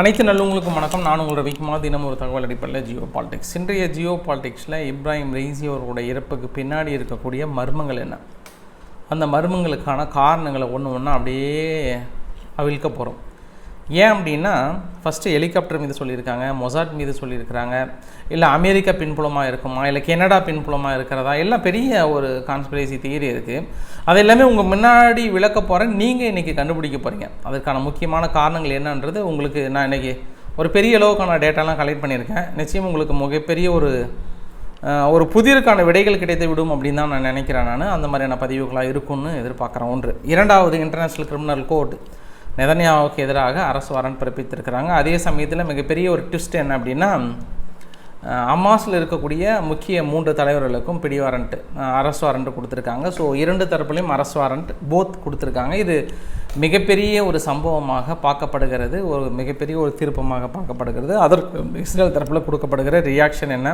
அனைத்து நல்லவங்களுக்கும் வணக்கம். நான் உங்கள் ரவிக்குமார் தினம் ஒரு தகவல் அடிப்படையில் ஜியோ பாலிடிக்ஸ். இன்றைய ஜியோ பாலிடிக்ஸில் இப்ராஹிம் ரெய்சி அவர்களோட இறப்புக்கு பின்னாடி இருக்கக்கூடிய மர்மங்கள் என்ன? அந்த மர்மங்களுக்கான காரணங்களை ஒன்று ஒன்றா அப்படியே அவிழ்க்க போகிறோம் ஏன் அப்படின்னா ஃபஸ்ட்டு ஹெலிகாப்டர் மீது சொல்லியிருக்காங்க மொசாட் மீது சொல்லியிருக்கிறாங்க இல்லை அமெரிக்கா பின்புலமாக இருக்குமா இல்லை கெனடா பின்புலமாக இருக்கிறதா எல்லாம் பெரிய ஒரு கான்ஸ்பிரசி தியரி இருக்குது அது எல்லாமே உங்கள் முன்னாடி விளக்க போகிறேன் நீங்கள் இன்றைக்கி கண்டுபிடிக்க போகிறீங்க அதற்கான முக்கியமான காரணங்கள் என்னன்றது உங்களுக்கு நான் இன்றைக்கி ஒரு பெரிய அளவுக்கான டேட்டாலாம் கலெக்ட் பண்ணியிருக்கேன். நிச்சயம் உங்களுக்கு மிகப்பெரிய ஒரு ஒரு புதிருக்கான விடைகள் கிடைத்து விடும் அப்படின்னு தான் நான் நினைக்கிறேன் நான். அந்த மாதிரியான பதிவுகளாக இருக்கும்னு எதிர்பார்க்குறேன். ஒன்று. இரண்டாவது இன்டர்நேஷ்னல் கிரிமினல் கோர்ட் நெதன்யாவுக்கு எதிராக அரசு வாரண்ட் பிறப்பித்திருக்கிறாங்க. அதே சமயத்தில் மிகப்பெரிய ஒரு ட்விஸ்ட் என்ன அப்படின்னா அம்மாஸில் அமாஸில் இருக்கக்கூடிய முக்கிய மூன்று தலைவர்களுக்கும் பிடி வாரண்ட் அரசு வாரண்ட் கொடுத்துருக்காங்க. ஸோ இரண்டு தரப்புலையும் அரசு வாரண்ட் போத் கொடுத்துருக்காங்க. இது மிகப்பெரிய ஒரு சம்பவமாக பார்க்கப்படுகிறது. ஒரு மிகப்பெரிய ஒரு தீர்ப்பமாக பார்க்கப்படுகிறது. அதற்கு இஸ்ரேல் தரப்பில் கொடுக்கப்படுகிற ரியாக்ஷன் என்ன?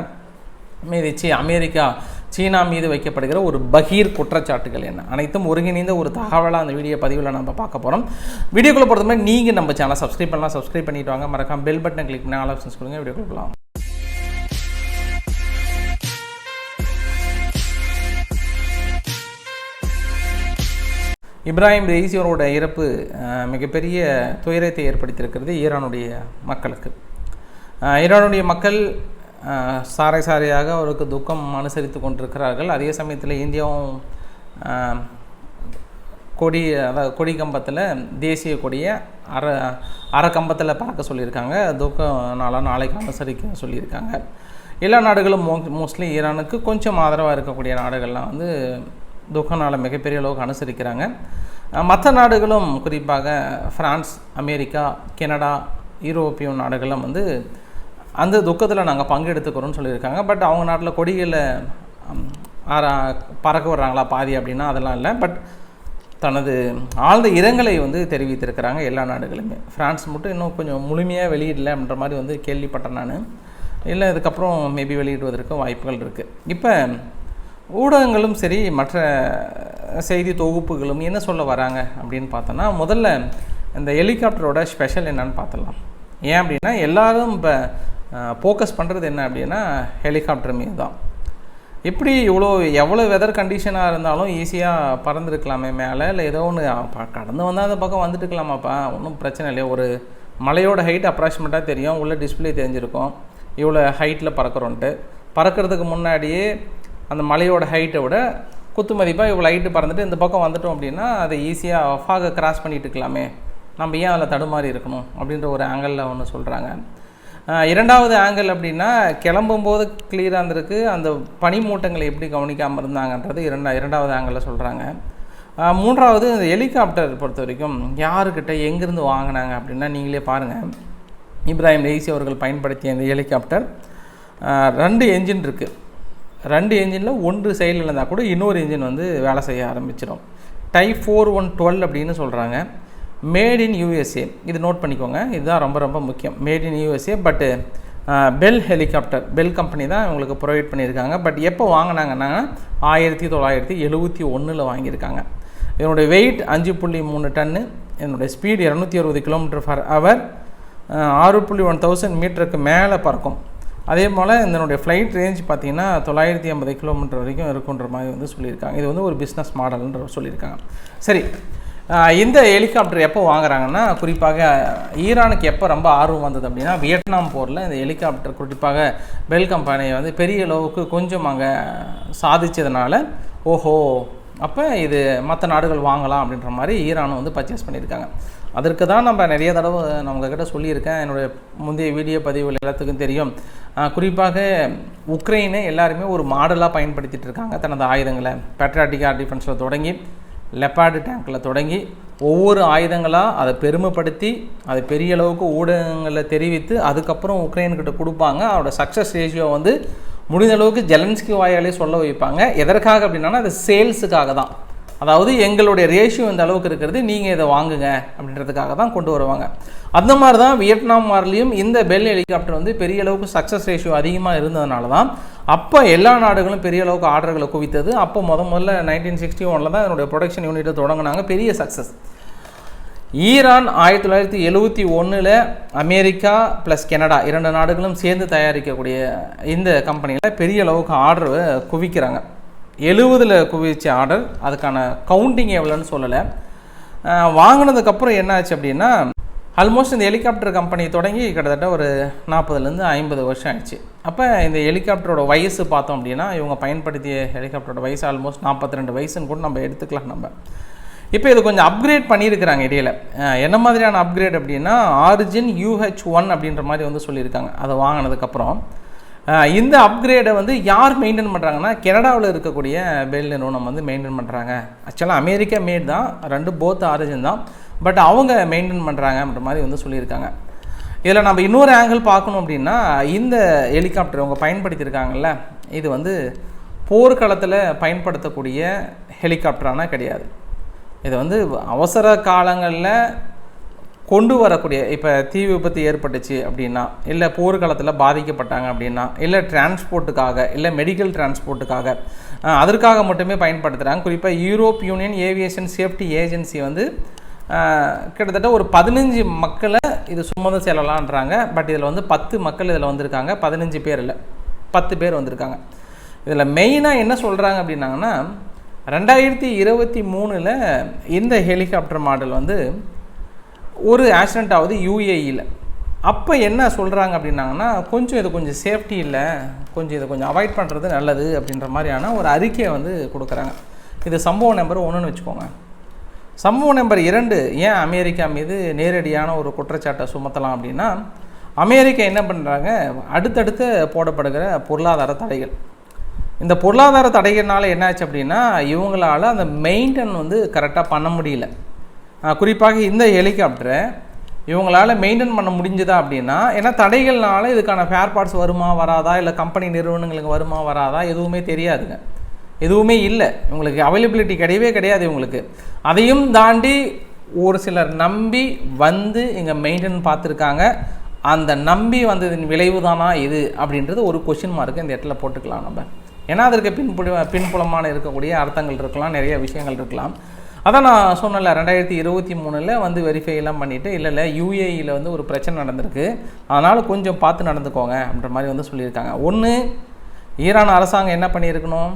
மீதிச்சு அமெரிக்கா சீனா மீது வைக்கப்படுகிற ஒரு பகீர் குற்றச்சாட்டுகள் என்ன? அனைத்தும் ஒருங்கிணைந்த ஒரு தகவலாக அந்த வீடியோ பதிவில் நம்ம பார்க்க போகிறோம் வீடியோக்குள்ளே பொறுத்தவரை நீங்கள் நம்ம சேனலை சப்ஸ்கிரைப் பண்ணலாம். சப்ஸ்கிரைப் பண்ணிட்டு வாங்க. மறக்காம பெல் பட்டன் கிளிக் பண்ணி ஆல் ஆப்ஷன்ஸ் கொடுங்க. வீடியோக்குள்ள போகலாம் இப்ராஹிம் ரெய்சி அவரோட இறப்பு மிகப்பெரிய துயரத்தை ஏற்படுத்தியிருக்கிறது ஈரானுடைய மக்களுக்கு. ஈரானுடைய மக்கள் சாரை சாரையாக அவருக்கு துக்கம் அனுசரித்து கொண்டிருக்கிறார்கள். அதே சமயத்தில் இந்தியாவும் கொடி அதாவது கொடி கம்பத்தில் தேசிய கொடியை அற அரை கம்பத்தில் பறக்க சொல்லியிருக்காங்க. துக்கம் நாளாக நாளைக்கு அனுசரிக்க சொல்லியிருக்காங்க. எல்லா நாடுகளும் மோ மோஸ்ட்லி ஈரானுக்கு கொஞ்சம் ஆதரவாக இருக்கக்கூடிய நாடுகள்லாம் வந்து துக்க நாளை மிகப்பெரிய அளவுக்கு அனுசரிக்கிறாங்க. மற்ற நாடுகளும் குறிப்பாக ஃப்ரான்ஸ் அமெரிக்கா கெனடா ஈரோப்பிய நாடுகளும் வந்து அந்த துக்கத்தில் நாங்கள் பங்கெடுத்துக்கிறோம்னு சொல்லியிருக்காங்க. பட் அவங்க நாட்டில் கொடிகளை ம், பறக்க வர்றாங்களா பாதி அப்படின்னா அதெல்லாம் இல்லை. பட் தனது ஆழ்ந்த இரங்கலை வந்து தெரிவித்திருக்கிறாங்க எல்லா நாடுகளுமே. ஃப்ரான்ஸ் மட்டும் இன்னும் கொஞ்சம் முழுமையாக வெளியிடல அப்படின்ற மாதிரி வந்து கேள்விப்பட்டேன் நான். இல்லை இதுக்கப்புறம் மேபி வெளியிடுவதற்கு வாய்ப்புகள் இருக்குது இப்போ ஊடகங்களும் சரி மற்ற செய்தி தொகுப்புகளும் என்ன சொல்ல வராங்க அப்படின்னு பார்த்தோன்னா முதல்ல இந்த ஹெலிகாப்டரோட ஸ்பெஷல் என்னன்னு பார்த்துடலாம். ஏன் அப்படின்னா எல்லாரும் இப்போ ஃபோக்கஸ் பண்ணுறது என்ன அப்படின்னா ஹெலிகாப்டர் மீது தான். எப்படி இவ்வளோ எவ்வளோ வெதர் கண்டிஷனாக இருந்தாலும் ஈஸியாக பறந்துருக்கலாமே மேலே இல்லை ஏதோ ஒன்று கடந்து வந்தால் அந்த பக்கம் வந்துட்டுக்கலாமாப்பா? ஒன்றும் பிரச்சனை இல்லை ஒரு மலையோட ஹைட் அப்ராக்சிமேட்டாக தெரியும். உள்ள டிஸ்பிளே தெரிஞ்சிருக்கும். இவ்வளோ ஹைட்டில் பறக்கிறோன்ட்டு. பறக்கிறதுக்கு முன்னாடியே அந்த மலையோட ஹைட்டை விட குத்து மதிப்பாக இவ்வளோ ஹைட்டு பறந்துட்டு இந்த பக்கம் வந்துட்டோம் அப்படின்னா அதை ஈஸியாக ஃபாகை கிராஸ் பண்ணிட்டு இருக்கலாமே. நம்ம ஏன் அதில் தடுமாறி இருக்கணும்? அப்படின்ற ஒரு ஆங்கிளில் ஒன்று சொல்கிறாங்க இரண்டாவது ஆங்கிள் அப்படின்னா கிளம்பும்போது கிளியராக இருந்திருக்கு. அந்த பனிமூட்டங்களை எப்படி கவனிக்காமல் இருந்தாங்கன்றது இரண்டா இரண்டாவது ஆங்கிளில் சொல்கிறாங்க மூன்றாவது இந்த ஹெலிகாப்டர் பொறுத்த வரைக்கும் யாருக்கிட்ட எங்கேருந்து வாங்கினாங்க அப்படின்னா நீங்களே பாருங்கள் இப்ராஹிம் ரெய்சி அவர்கள் பயன்படுத்திய இந்த ஹெலிகாப்டர் ரெண்டு என்ஜின் இருக்குது ரெண்டு என்ஜினில் ஒன்று செயலில் இருந்தால் கூட இன்னொரு என்ஜின் வந்து வேலை செய்ய ஆரம்பிச்சிடும். டைப் ஃபோர் ஒன் டுவெல் அப்படின்னு சொல்கிறாங்க மேட் இன் யூஎஸ்ஏ இது நோட் பண்ணிக்கோங்க. இதுதான் ரொம்ப ரொம்ப முக்கியம். Made in USA but bell helicopter bell company தான் இவங்களுக்கு ப்ரொவைட் பண்ணியிருக்காங்க. பட் எப்போ வாங்கினாங்கன்னா ஆயிரத்தி தொள்ளாயிரத்தி எழுபத்தி ஒன்றில் வாங்கியிருக்காங்க. இதனுடைய வெயிட் அஞ்சு புள்ளி மூணு டன்னு என்னுடைய ஸ்பீடு இரநூத்தி அறுபது கிலோமீட்டர் ஃபர் ஹவர் ஆறு புள்ளி ஒன் தௌசண்ட் மீட்டருக்கு மேலே பறக்கும். அதே போல் இதனுடைய ஃப்ளைட் ரேஞ்ச் பார்த்தீங்கன்னா தொள்ளாயிரத்தி ஐம்பது கிலோமீட்டர் வரைக்கும் இருக்குன்ற மாதிரி வந்து சொல்லியிருக்காங்க. இது வந்து ஒரு பிஸ்னஸ் மாடல்ன்ற சொல்லியிருக்காங்க. சரி இந்த ஹெலிகாப்டர் எப்போ வாங்குறாங்கன்னா குறிப்பாக ஈரானுக்கு எப்போ ரொம்ப ஆர்வம் வந்தது அப்படின்னா வியட்நாம் போரில் இந்த ஹெலிகாப்டர் குறிப்பாக பெல் கம்பெனியை வந்து பெரிய அளவுக்கு கொஞ்சம் அங்கே சாதிச்சதுனால ஓஹோ அப்போ இது மற்ற நாடுகள் வாங்கலாம் அப்படின்ற மாதிரி ஈரானும் வந்து பர்ச்சேஸ் பண்ணியிருக்காங்க. அதற்கு தான் நம்ம நிறைய தடவை நம்ம கிட்ட சொல்லியிருக்கேன். என்னுடைய முந்தைய வீடியோ பதிவுகள் எல்லாத்துக்கும் தெரியும். குறிப்பாக உக்ரைனை எல்லாருமே ஒரு மாடலாக பயன்படுத்திகிட்டு இருக்காங்க. தனது ஆயுதங்களை பேட்ரியாட்டிக் டிஃபென்ஸில் தொடங்கி லெப்பார்டு டேங்கில் தொடங்கி ஒவ்வொரு ஆயுதங்களாக அதை பெருமைப்படுத்தி அதை பெரிய அளவுக்கு ஊடகங்களில் தெரிவித்து அதுக்கப்புறம் உக்ரைன்கிட்ட கொடுப்பாங்க. அதோட சக்ஸஸ் ரேஷியோ வந்து முடிந்த அளவுக்கு ஜெலன்ஸ்கி வாயாலே சொல்ல வைப்பாங்க. எதற்காக அப்படின்னா அது சேல்ஸுக்காக தான். அதாவது எங்களுடைய ரேஷியோ இந்த அளவுக்கு இருக்கிறது நீங்கள் இதை வாங்குங்க அப்படின்றதுக்காக தான் கொண்டு வருவாங்க. அந்த மாதிரி தான் வியட்நாம் வார்லேயும் இந்த பெல் ஹெலிகாப்டர் வந்து பெரிய அளவுக்கு சக்ஸஸ் ரேஷியோ அதிகமாக இருந்ததுனால தான் அப்போ எல்லா நாடுகளும் பெரிய அளவுக்கு ஆர்டர்களை குவித்தது. அப்போ முத முதல்ல நைன்டீன் சிக்ஸ்டி ஒனில் தான் என்னுடைய ப்ரொடக்ஷன் யூனிட்டை தொடங்கினாங்க. பெரிய சக்ஸஸ் ஈரான் ஆயிரத்தி தொள்ளாயிரத்தி எழுபத்தி ஒன்றில் அமெரிக்கா ப்ளஸ் கெனடா இரண்டு நாடுகளும் சேர்ந்து தயாரிக்கக்கூடிய இந்த கம்பெனியில் பெரிய அளவுக்கு ஆர்டர் குவிக்கிறாங்க. எழுவதில் குவிச்ச ஆர்டர். அதுக்கான கவுண்டிங் எவ்வளோன்னு சொல்லலை. வாங்கினதுக்கப்புறம் என்ன ஆச்சு அப்படின்னா ஆல்மோஸ்ட் இந்த ஹெலிகாப்டர் கம்பெனி தொடங்கி கிட்டத்தட்ட ஒரு நாற்பதுலேருந்து ஐம்பது வருஷம் ஆயிடுச்சு. அப்போ இந்த ஹெலிகாப்டரோட வயசு பார்த்தோம் அப்படின்னா இவங்க பயன்படுத்திய ஹெலிகாப்டரோட வயசு ஆல்மோஸ்ட் நாற்பத்தி ரெண்டு வயசுன்னு கூட நம்ம எடுத்துக்கலாம் நம்ம. இப்போ இது கொஞ்சம் அப்கிரேட் பண்ணியிருக்கிறாங்க இடையில. என்ன மாதிரியான அப்கிரேட் அப்படின்னா ஆரிஜின் யூஹெச் ஒன் அப்படின்ற மாதிரி வந்து சொல்லியிருக்காங்க. அதை வாங்கினதுக்கப்புறம். இந்த அப்கிரேடை வந்து யார் மெயின்டைன் பண்ணுறாங்கன்னா கனடாவில் இருக்கக்கூடிய பெல் நிறுவனம் வந்து மெயின்டைன் பண்ணுறாங்க ஆக்சுவலாக அமெரிக்கா மேட் தான் ரெண்டு போத் ஆரிஜின் தான். பட் அவங்க மெயின்டைன் பண்ணுறாங்கன்ற மாதிரி வந்து சொல்லியிருக்காங்க. இதில் நம்ம இன்னொரு ஆங்கிள் பார்க்கணும் அப்படின்னா இந்த ஹெலிகாப்டர் அவங்க பயன்படுத்தியிருக்காங்கல்ல இது வந்து போர்க்களத்தில் பயன்படுத்தக்கூடிய ஹெலிகாப்டரானா கிடையாது. இது வந்து அவசர காலங்களில் கொண்டு வரக்கூடிய இப்போ தீ விபத்து ஏற்பட்டுச்சு அப்படின்னா இல்லை போர்க்காலத்தில் பாதிக்கப்பட்டாங்க அப்படின்னா இல்லை டிரான்ஸ்போர்ட்டுக்காக இல்லை மெடிக்கல் டிரான்ஸ்போர்ட்டுக்காக அதற்காக மட்டுமே பயன்படுத்துகிறாங்க குறிப்பாக Europe union aviation safety agency வந்து கிட்டத்தட்ட ஒரு பதினஞ்சு மக்களை இது சுமந்து செல்லலான்றாங்க. பட் இதில் வந்து பத்து மக்கள் இதில் வந்திருக்காங்க. பதினஞ்சு பேர் இல்லை பத்து பேர் வந்திருக்காங்க. இதில் மெயினாக என்ன சொல்கிறாங்க அப்படின்னாங்கன்னா ரெண்டாயிரத்தி இருபத்தி மூணில் இந்த ஹெலிகாப்டர் மாடல் வந்து ஒரு ஆக்சிடெண்ட் ஆகுது யூஏஇயில் அப்போ என்ன சொல்கிறாங்க அப்படின்னாங்கன்னா கொஞ்சம் இது கொஞ்சம் சேஃப்டி இல்லை கொஞ்சம் இதை கொஞ்சம் அவாய்ட் பண்ணுறது நல்லது அப்படின்ற மாதிரியான ஒரு அறிக்கையை வந்து கொடுக்குறாங்க. இது சம்பவம் நம்பர் ஒன்றுன்னு வச்சுக்கோங்க. சம்பவம் நம்பர் இரண்டு ஏன் அமெரிக்கா மீது நேரடியான ஒரு குற்றச்சாட்டை சுமத்தலாம் அப்படின்னா அமெரிக்கா என்ன பண்ணுறாங்க அடுத்தடுத்து போடப்படுகிற பொருளாதார தடைகள். இந்த பொருளாதார தடைகள்னால என்னாச்சு அப்படின்னா இவங்களால அந்த மெயின்டைன் வந்து கரெக்டாக பண்ண முடியல. குறிப்பாக இந்த ஹெலிகாப்டரை இவங்களால் மெயின்டைன் பண்ண முடிஞ்சதா அப்படின்னா ஏன்னா தடைகள்னால இதுக்கான ஃபேர் பார்ட்ஸ் வருமா வராதா? இல்லை கம்பெனி நிறுவனங்களுக்கு வருமா வராதா? எதுவுமே தெரியாதுங்க. எதுவுமே இல்லை. இவங்களுக்கு அவைலபிலிட்டி கிடையவே கிடையாது இவங்களுக்கு. அதையும் தாண்டி ஒரு சிலர் நம்பி வந்து இங்கே மெயின்டைன் பார்த்துருக்காங்க. அந்த நம்பி வந்ததின் விளைவு தானா இது அப்படின்றது ஒரு கொஷின் மார்க்கு இந்த இடத்துல போட்டுக்கலாம் நம்ம. ஏன்னா அதற்கு பின்புல பின்புலமான இருக்கக்கூடிய அர்த்தங்கள் இருக்கலாம் நிறைய விஷயங்கள் இருக்கலாம். அதான் நான் சொன்னல ரெண்டாயிரத்தி இருபத்தி மூணில் வந்து வெரிஃபை எல்லாம் பண்ணிவிட்டு இல்லை இல்லை யூஏஇயில் வந்து ஒரு பிரச்சனை நடந்திருக்கு. அதனால் கொஞ்சம் பார்த்து நடந்துக்கோங்க அப்படின்ற மாதிரி வந்து சொல்லியிருக்காங்க. ஒன்று ஈரான் அரசாங்கம் என்ன பண்ணியிருக்கணும்?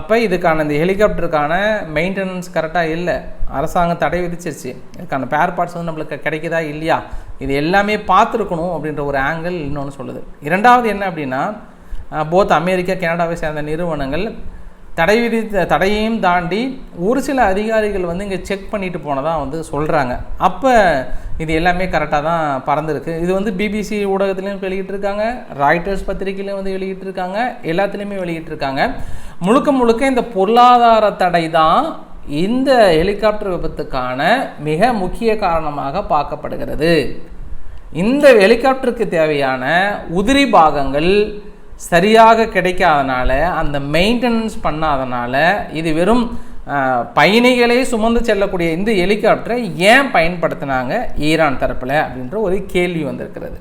அப்போ இதுக்கான இந்த ஹெலிகாப்டருக்கான மெயின்டெனன்ஸ் கரெக்டாக இல்லை. அரசாங்கம் தடை விதிச்சிருச்சு. இதுக்கான பேர் பார்ட்ஸ் வந்து நம்மளுக்கு கிடைக்குதா இல்லையா? இது எல்லாமே பார்த்துருக்கணும் அப்படின்ற ஒரு ஆங்கிள் இன்னொன்று சொல்லுது. இரண்டாவது என்ன அப்படின்னா போத் அமெரிக்கா கனடாவை சேர்ந்த நிறுவனங்கள் தடை விதித்த தடையையும் தாண்டி ஒரு சில அதிகாரிகள் வந்து இங்கே செக் பண்ணிட்டு போனதாக வந்து சொல்கிறாங்க அப்போ இது எல்லாமே கரெக்டாக தான் பறந்துருக்கு. இது வந்து பிபிசி ஊடகத்துலேயும் வெளியிட்டிருக்காங்க ராய்டர்ஸ் பத்திரிகையிலையும் வந்து வெளியிட்டிருக்காங்க எல்லாத்துலேயுமே வெளியிட்டிருக்காங்க. முழுக்க முழுக்க இந்த பொருளாதார தடை தான் இந்த ஹெலிகாப்டர் விபத்துக்கான மிக முக்கிய காரணமாக பார்க்கப்படுகிறது. இந்த ஹெலிகாப்டருக்கு தேவையான உதிரி பாகங்கள் சரியாக கிடைக்காதனால அந்த மெயின்டெனன்ஸ் பண்ணாதனால இது வெறும் பயணிகளை சுமந்து செல்லக்கூடிய இந்த ஹெலிகாப்டரை ஏன் பயன்படுத்தினாங்க ஈரான் தரப்பில் அப்படின்ற ஒரு கேள்வி வந்திருக்கிறது.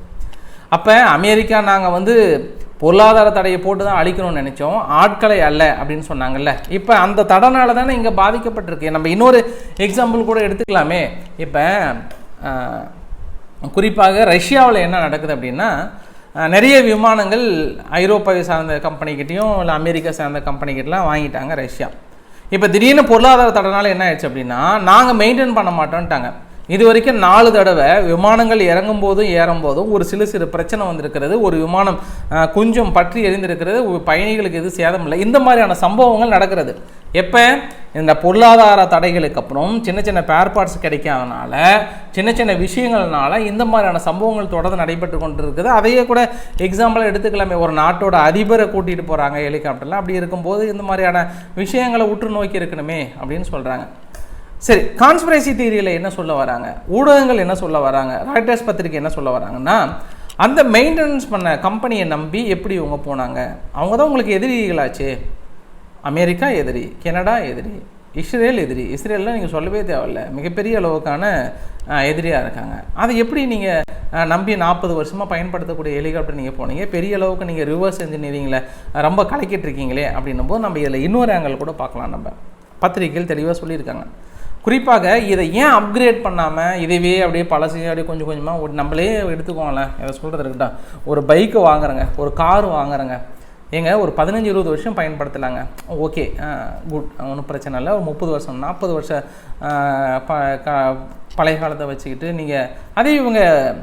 அப்போ அமெரிக்கா நாங்கள் வந்து பொருளாதார தடையை போட்டு தான் அழிக்கணும்னு நினச்சோம். ஆட்களை அல்ல அப்படின்னு சொன்னாங்கல்ல. இப்போ அந்த தடனால தானே இங்கே பாதிக்கப்பட்டிருக்கு. நம்ம இன்னொரு எக்ஸாம்பிள் கூட எடுத்துக்கலாமே. இப்போ குறிப்பாக ரஷ்யாவில் என்ன நடக்குது அப்படின்னா நிறைய விமானங்கள் ஐரோப்பாவை சார்ந்த கம்பெனிக்கிட்டேயும் இல்லை அமெரிக்கா சார்ந்த கம்பெனிக்கிட்டலாம் வாங்கிட்டாங்க ரஷ்யா. இப்போ திடீர்னு பொருளாதார தடனால என்ன ஆயிடுச்சு அப்படின்னா நாங்கள் மெயின்டைன் பண்ண மாட்டோம்ட்டாங்க இது வரைக்கும் நாலு தடவை விமானங்கள் இறங்கும் போதும் ஏறும் போதும் ஒரு சிறு சிறு பிரச்சனை வந்திருக்கிறது. ஒரு விமானம் கொஞ்சம் பற்றி எரிந்திருக்கிறது. பயணிகளுக்கு எதுவும் சேதம் இல்லை. இந்த மாதிரியான சம்பவங்கள் நடக்கிறது. எப்போ? இந்த பொருளாதார தடைகளுக்கு அப்புறம் சின்ன சின்ன பேர் பார்ட்ஸ் கிடைக்காதனால சின்ன சின்ன விஷயங்கள்னால இந்த மாதிரியான சம்பவங்கள் தொடர்ந்து நடைபெற்று கொண்டு இருக்குது அதையே கூட எக்ஸாம்பிளாக எடுத்துக்கலாமே. ஒரு நாட்டோட அதிபரை கூட்டிகிட்டு போகிறாங்க ஹெலிகாப்டரில் அப்படி இருக்கும்போது இந்த மாதிரியான விஷயங்களை உற்று நோக்கி இருக்கணுமே அப்படின்னு சொல்கிறாங்க சரி கான்ஸ்பிரசி தியரியில் என்ன சொல்ல வராங்க? ஊடகங்கள் என்ன சொல்ல வராங்க? ராய்டர்ஸ் பத்திரிக்கை என்ன சொல்ல வராங்கன்னா அந்த மெயின்டெனன்ஸ் பண்ண கம்பெனியை நம்பி எப்படி இவங்க போனாங்க? அவங்க தான் உங்களுக்கு எதிரிகளாச்சே. அமெரிக்கா எதிரி கனடா எதிரி இஸ்ரேல் எதிரி. இஸ்ரேலில் நீங்கள் சொல்லவே தேவையில்ல. மிகப்பெரிய அளவுக்கான எதிரியாக இருக்காங்க. அதை எப்படி நீங்கள் நம்பி நாற்பது வருஷமாக பயன்படுத்தக்கூடிய ஹெலிகாப்டர் நீங்கள் போனீங்க? பெரிய அளவுக்கு நீங்கள் ரிவர்ஸ் இன்ஜினியரிங்கில் ரொம்ப கலக்கிட்டு இருக்கீங்களே அப்படின்னும் போது நம்ம இதில் இன்னொரு ஆங்கிள் கூட பார்க்கலாம் நம்ம. பத்திரிகைகள் தெளிவாக சொல்லியிருக்காங்க. குறிப்பாக இதை ஏன் அப்கிரேட் பண்ணாமல் இதுவே அப்படியே பழசையும் அப்படியே கொஞ்சம் கொஞ்சமாக ஒரு நம்மளே எடுத்துக்கோங்களேன். இதை சொல்கிறது இருக்கட்டும் ஒரு பைக்கு வாங்குறேங்க. ஒரு கார் வாங்குறேங்க. ஏங்க ஒரு பதினஞ்சு இருபது வருஷம் பயன்படுத்தலாங்க. ஓகே. குட் ஒன்றும் பிரச்சனை இல்லை. ஒரு முப்பது வருஷம் நாற்பது வருஷம் ப க- பழைய காலத்தை வச்சுக்கிட்டு நீங்கள் அதே இவங்க